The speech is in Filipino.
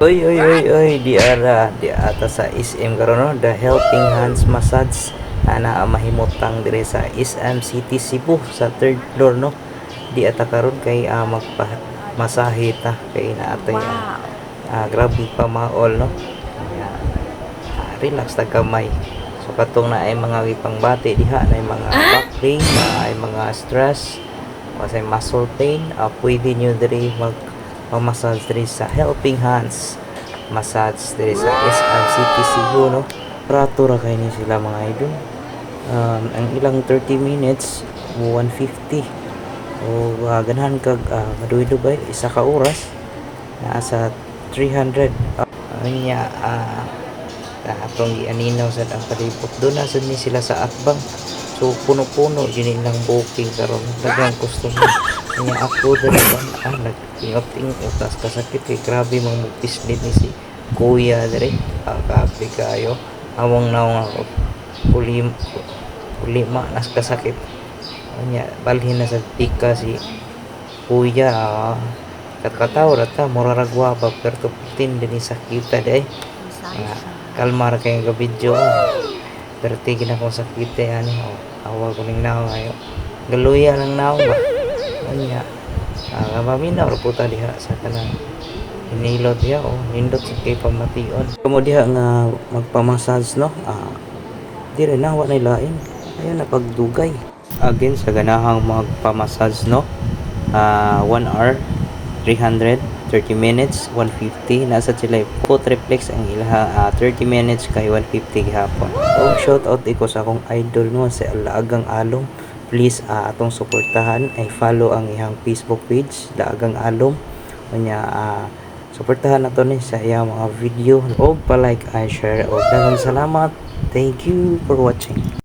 Oy, oy, oy, oy, di ara, di ata sa SM karon no, the Helping Hands Massage ana mahimutang dire sa SM City Cebu sa third floor no. Di ata karon kay ah, magpa masahe ta kay naatay ah, ah, grabe pa maol no. Kaya, ah, relax ta kamay. So katong na ay mga wipang bati diha na ay mga back pain, na ay mga stress, sa muscle pain, ah, pwede nyo diri mag massage diri sa Helping Hands. Massage diri sa SM Cebu no? Prato ra kay ni sila mga idol. Um, ang ilang 30 minutes 150 o uh, ganahan kag uh, maduay-dubay isa ka oras naa sa 300 uh, anya uh, atong gianinaw sa ang palibot doon na ni sila sa Atbang so puno-puno yun nilang booking karon. Dagang customer nya ako dali ba ah nag-ingot-ingot tas kasakit kay grabe mang mupislit ni si kuya dere ah, kape kayo. Awang naong ako. Kulim kulima nas kasakit. Nya balhin na sa tika si kuya. Ah, katkataw rata mura ragwa ba pero tuputin din sakita de nga kalmar kay nga video. Pero tigil akong sakit eh ano oh, awa ko ning naong ayo galuya lang naong ba anya ah maminaw puta diha sa kanang hinilot diha o nindot sa kay pamation kamo diha nga magpamassage no? Ah dire na wa nay lain. Ayo na pagdugay. Again sa ganahang magpamassage no? Ah 1 hour 300 30 minutes 150 nasa sila foot reflex ang ilaha ah, 30 minutes kay 150 gihapon. So shout out iko sa akong idol no? Sa Laagang Alom please ah, atong suportahan. Ay follow ang ihang Facebook page Laagang Alom. Kanya ah, suportahan nato ni sa iyang mga video. O pa like ay share o daghang salamat. Thank you for watching